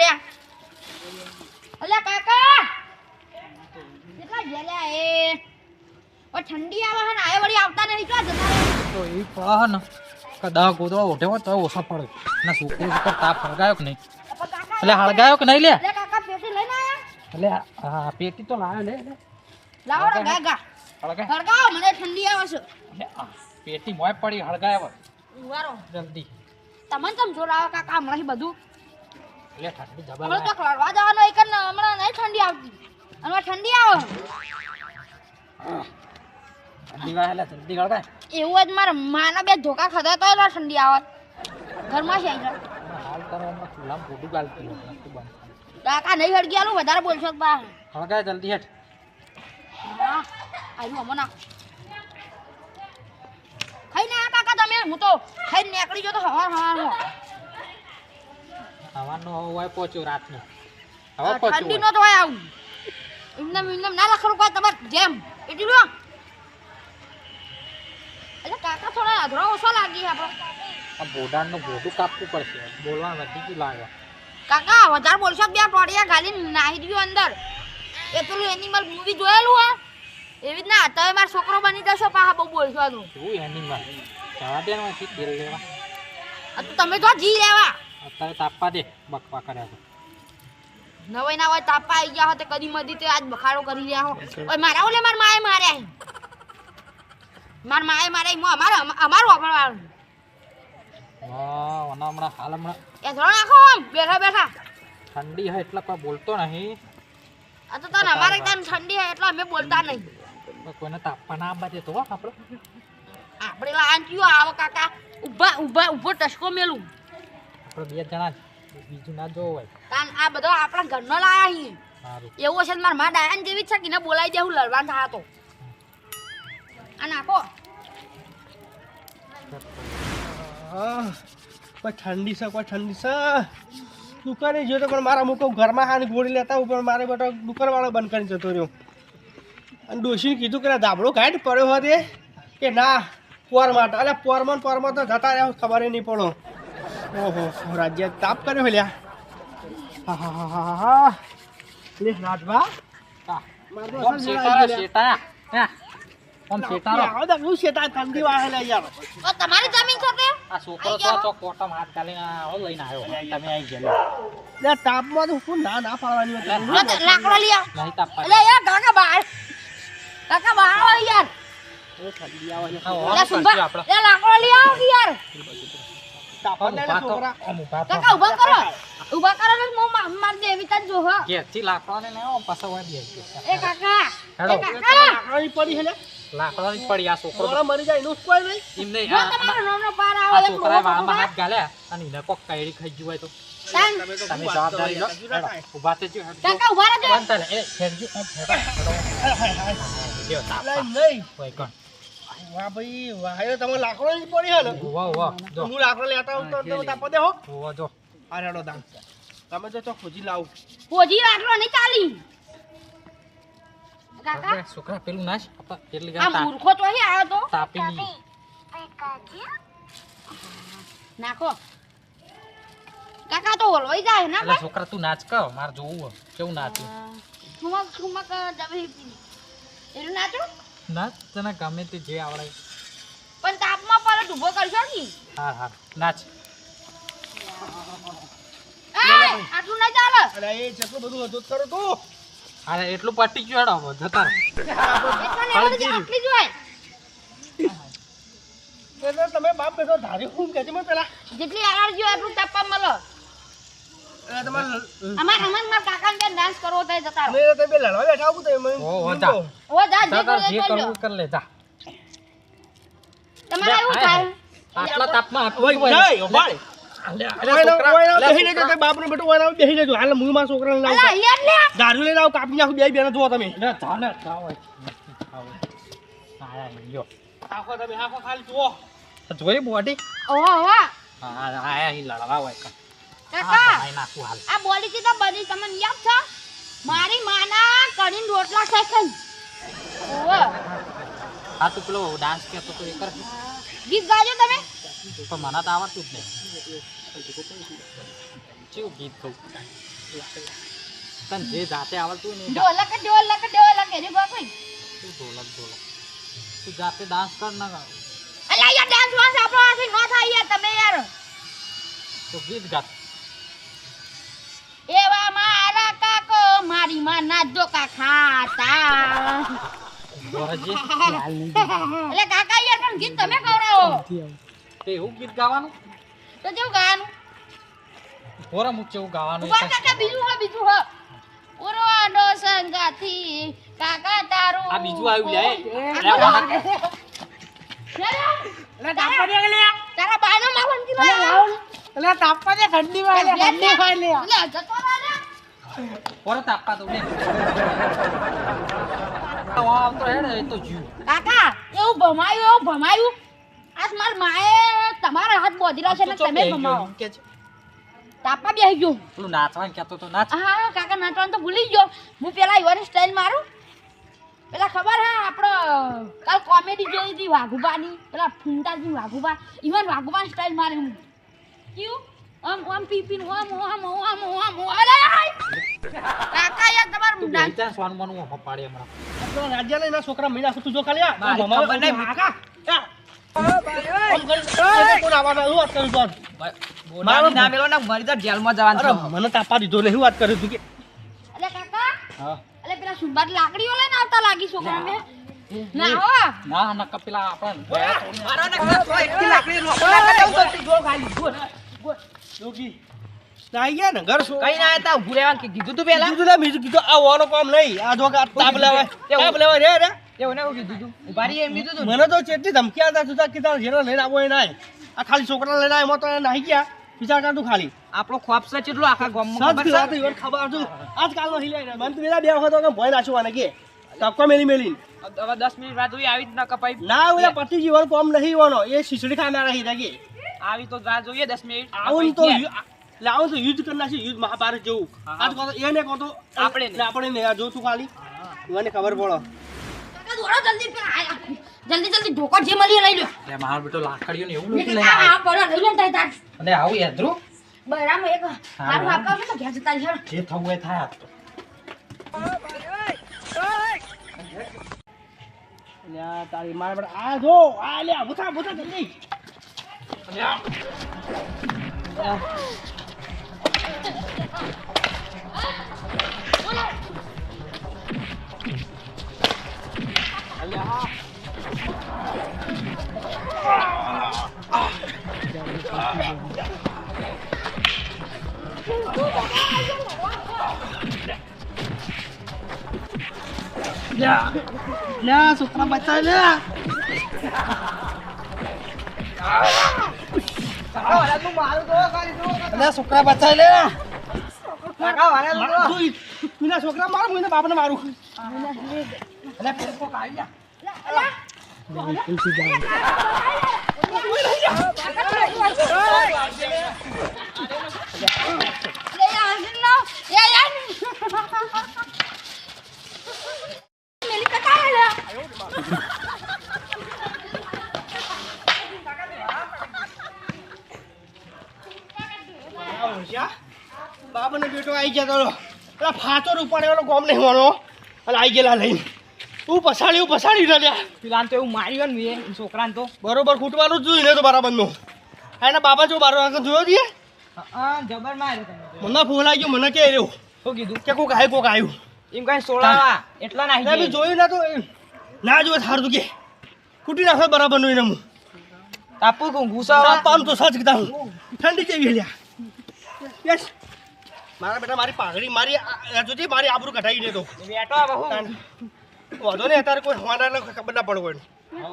રહ્યા અલ્યા કાકા! કેટલા ગયેલા એ. ઓ ઠંડી આવે છે ને આયા વળી આવતા નહીં ક્યાં જતા તો એ પડા ને કદા ગોદવા ઉઠે હોય તો ઓછા પડે. ના છોકરી ઉપર તાપ હળગાયો કે નહીં? એટલે હળગાયો કે નહીં લે? કાકા પેટી લઈને આયા. એટલે આ પેટી તો લાવે લે. લાવો ને ગાગા. હળગાય. હળગાવો મને ઠંડી આવે છે. પેટી મોય પડી હળગાયો ઉવારો. જલ્દી. તમને કેમ જોર આવે કાકા હમણાં બધું? એટલે ઠંડી જબર હમણાં તો લડવા જવાનો એક ને હમણાં નહીં ઠંડી આવતી. હમણાં ઠંડી આવે. ઠંડી એટલે એવું જ મારા માના બે ધોકા ખાધા તો એલા ઠંડી આવે. ઘરમાં છે હાલ કરો ચૂલામાં ફોટું ગાલતી હોય, નતું બંધ. કાકા નહીં હળગી આલું વધારે બોલશો બા હળગાય જલ્દી હેઠ. હા આવ્યું હમણાં. ખાઈને આ કાકા તમે? હું તો ખાઈને નીકળી ગયો તો હવાર હવારમાં. સવારનો હવે પહોંચ્યો રાતનો. હવે પોચ્યો તો હોય. આવું. એમને એમને ના લખરું કોઈ તમારે જેમ. એટલી લો એટલે કાકા થોડા અધરો ઓછો લાગી આપણે. આ બોડાનું બોડું કાપવું પડશે. બોલવા નથી કી લાગે. કાકા વધારે બોલશો તો બે ટોડિયા ગાલી નાહી દઉં અંદર? એ પેલું એનિમલ મૂવી જોયેલું હા? એવી રીતના તમે મારો છોકરો બની જશો પાહા બહુ બોલશો તું એનિમલ જવા દે ને અહીંથી લેવા. આ તો તમે જો જી લેવા. અત્યારે તાપવા દે બકવા કર્યા તો નવાઈ ના હોય તાપા આવી ગયા હો તે કદી મદી તે આજ બખાડો કરી રહ્યા હો. ઓય મારા ઓલે માર માએ માર્યા હે. માર માએ માર્યા હે. મો અમારે અમારું વાપરવાનું હા ઓના હમણાં હાલ હમણાં. એ ધોરણ નાખો આમ બેઠા બેઠા. ઠંડી હે એટલે કોઈ બોલતો નહીં. આ તો તને અમારે ત્યાં ઠંડી હે એટલે અમે બોલતા નહીં. કોઈને તાપવા ના આવવા દેતો હો આપણે આપણે લાંચ્યું કયો આવો કાકા ઊભા ઊભા ઊભો ટસકો મેલું. આપણે બે જણા જ બીજું ના જોવું હોય. કારણ આ બધો આપણા ઘરનો લાયા હી. એવું છે મારા માં ડાયન જેવી જ છે કે ને બોલાવી દેવું લડવાન થા તો. આ નાખો કોઈ ઠંડી છે કોઈ ઠંડી છે? દુકાને જોયો તો પણ મારા મૂકો ઘરમાં હાની ગોળી લેતા હું પણ મારે બેટો દુકાનવાળો બંધ કરીને જતો રહ્યો. અને ડોશીને કીધું કે ધાબળો જ પડ્યો હતો કે ના પોર માટે અલ્યા પોરમાં પોરમાં તો જતા રહ્યા ખબર નહીં પડો. ઓહો રાજ્ય તાપ કર્યો લ્યા. હા હા હા હા હા લે રાજભા. હા. ઓમ હે. ઓમ આવો તો શું શેતા ઠંડી વાળે લે યાર. ઓ તમારી જમીન છે તે? આ છોકરો તો ચોક કોટમ હાથ ગાલીને આવો લઈને આવ્યો. તમે આવી ગયા લે તાપમાં તો શું ના ના પાડવાની હતી લાકડો લઈ યાર કાકા બહાર. કાકા બહાર આવો યાર. એ ઠંડી. હા, લાકડો લઈ યાર. છોકરા. કાકા ઊભા કરો. ઊભા કરો ને હું મા- માર તને ને પાછા એ કાકા હેડો. પડી પડી આ છોકરો છોકરા જાય એનું જ કોઈ નહીં. એમ નહીં આ- તમારો નાનો પાર આવે એક છોકરાએ મોટો હાથ ગાલ્યા અને એને કોક કાયડી ખાઈ ગયું હોય તો. તમે જવાબદારી લો. કાકા રહેજો. હેડો, હેડો. વાહ ભાઈ વાહ. એ તમે લાકડાની જ પડી છે ને? ઊભા, ઊભા. જો, હું લાકડો લેતા આવું તો તમે તાપવા દેહો ઊભા જો. આ રેડો દામ તમે જો તો ખોજી લાવું. પોજી લાકડો નહીં ચાલી. કાકા? છોકરા પેલું નાશ. આપા, એટલી આ મૂર્ખો તો અહીં આવ્યો તો. તાપી નહીં. નાખો. કાકા તો ઓલવાઈ જાય ના એટલે છોકરા તું નાચ કર મારે જોવું કેવું નાચું ઠુમક જબરી એનું નાચો. નાચ તને ગમે તે જે આવડે. પણ તાપમાં પર ઊભો કરશો ને. હા હા નાચ આટલું ના ચાલે. અરે એ જેટલું બધું હતું કરો તું. અરે એટલું પટી ગયું હેડો હવે, જતા ને આટલી જ એટલે તમે બાપ બેઠો ધારી હું છે મને પેલા. જેટલી આરજી હોય એટલું તાપવા મળે. અમાર અમાર માર કાકાને ત્યાં ડાન્સ કરવો તો જતા અમે તમે લડવા બેઠા આવું તો મને જા. ઓ જા જે કરવું કરી લો. જા. તમારે એવું થાય. આટલા તાપમાં આટલું હોય. નહીં, ના, ના, બેટું ના, દારૂ લઈને આવું કાપી નાખું બે બેનો ને, જોઈ અહીં લડવા હોય. કાં. આ કાકા આ બોલી તો બની તમને યાદ છે. મારી માના કરીને રોટલા ખાઈ ખાઈ. ઓહો. આ તું પેલો ડાન્સ કે તો એ કર. ગીત ગાજો તમે. પણ મને તો આવડતું જ નહીં. ચેવું ગીત કહું? તને જે જાતે આવડતું નહીં ઢોલક ઢોલક ઢોલક. એની બાપઈ તું ઢોલક ઢોલક? તું જાતે ડાન્સ કર ના કર અલ્યા યાર ડાન્સ વાન્સ આપણો આથી નો થાય યાર તમે યાર. તો ગીત ગાત. એવા મારા કાકો મારી માં ના જોકા ખાતા. એટલે કાકા યાર પણ ગીત તમે ગવરાવો તે હું ગીત ગાવાનું? તો જેવું ગાવાનું? હોરા મુક જેવું ગાવાનું કાકા બીજું હા બીજું હ. ઉરવાનો સંગાથી કાકા તારું આ બીજું આવ્યું લે. લે વાહ. લે તારા બાનો માલન કી લાવ એટલે તાપવા દે ઠંડી લે ઠંડીમાં લે લે જતો લે હોરા તાપવા દઉં લે આ આવતો હેડ એ તો જીવ કાકા એવું ભમાયું એવું ભમાયું? આજ માર માએ તમારા હાથ બોધીરા છે ને તમે ભમાવો. કે છે. તાપા બેહી ગયો. પેલું નાચવાનું કહેતો તો નાચ. હા કાકા નાચવાનું તો ભૂલી જ ગયો. હું પેલા ઈવાની સ્ટાઈલ મારું. પેલા ખબર હા આપણો કાલ કોમેડી જોઈ હતી વાઘુબાની પેલા ફૂંટાજી વાઘુબા. ઇવન વાઘુબા સ્ટાઈલ મારે હું. કેવું આમ આમ પી કાકા યાર તમારું સોન મોનું હો પાડે હમણાં. રાજ્યા એના છોકરા મહિના તું જો ભમાવે ખબર નહીં. કાકા, મને તાપા દીધો લે વાત કરું છું કે? અલે કાકા હા. અલે પેલા સુબાર લાકડીઓ લઈને આવતા લાગી છોકરા ને. ના હો. ના ના કપિલા આપણે મારો ને લાકડી રોકો ના કરે તો જો ખાલી જો નાઈ ને ઘર કઈ ના હતા ઉભું રહેવાનું કીધું તું પેલા? કીધું લે, કીધું આ વાનો કામ નહીં આ જો તાપ લેવાય તાપ લેવાય રે રે. એવું ને કીધું તું? ઊભા એમ કીધું મને તો ચેટલી ધમકી હતા તું તાર કીધા જેને લઈને આવો એ નાય આ ખાલી છોકરા લઈને આવ્યો તો નાહી ગયા. વિચાર કર તું ખાલી? આપણો ખોફ છે કેટલો આખા ગામમાં ખબર છે? ઈવન ખબર મને તો પેલા બે વખત કે ભોય નાચવાને કે. ટપકો મેલી મેલી હવે દસ મિનિટ બાદ આવી જ ના કપાઈ ના ઓલા પતિ જીવન કોમ નહીં વાનો એ શીશડી ખાના રહી રહી આવી તો રાત જોઈએ દસ મિનિટ. આવું તો આવું તો યુદ્ધ કરી નાખી યુદ્ધ મહાભારત જેવું. આજ કહો તો એને કહો તો આપણે. આપણે ને આ જો તું ખાલી મને ખબર પડો. કાકા દોડો જલ્દી જલ્દી જલ્દી ઢોકો જે મળી લઈ લો. એ મારો બેટો લાકડીઓ ને એવું લઈ લે આ પડો લઈ લે તાર અને આવું યાદરું બરાબર એક હારું આપવા તો ઘેર જતા રહ્યો જે થવું એ થાય અલ્યા તારી મારા આ જો આ લે ભૂતા ભૂતા જલ્દી. લે છોકરા બચાવ લે અલે છોકરા બચાવ લે છોકરા મારું મને બાપને મારું અલે પેલો કાઈ જા લે યાર નો યા યાર મેલી કટા લે બાબાનો બેટો આવી જતો રહ્યો પેલા ફાચો ઉપાડેલો ગોમ નહીં માનો અને આવી ગયેલા લઈને. હું પછાડી હું પછાડી રહ્યા પેલા તો એવું માર્યું ને મેં છોકરાને તો. બરોબર ખૂટવાનું જ જોયું ને તો બરાબરનું નું એના બાબા જો બારો આગળ જોયો દે જબર માર્યો મને ફોન આવી ગયો મને કે રહ્યો? શું કીધું? કે કોક આવ્યું કોક આવ્યું એમ કઈ સોળાવા એટલા ના જોયું ના તો ના જોયે સારું તું કે. ખૂટી નાખે બરાબરનું એને હું. તાપુ કહું ગુસાવા પામ તો સચ કીધા હું. ઠંડી કેવી લ્યા? યસ મારા બેટા મારી પાઘડી મારી જોજે મારી આબરૂ કઢાવી દે તો. બેટો બહુ. વાંધો નહીં અત્યારે કોઈ હોવાના ખબર ના પડે કોઈ હઉ.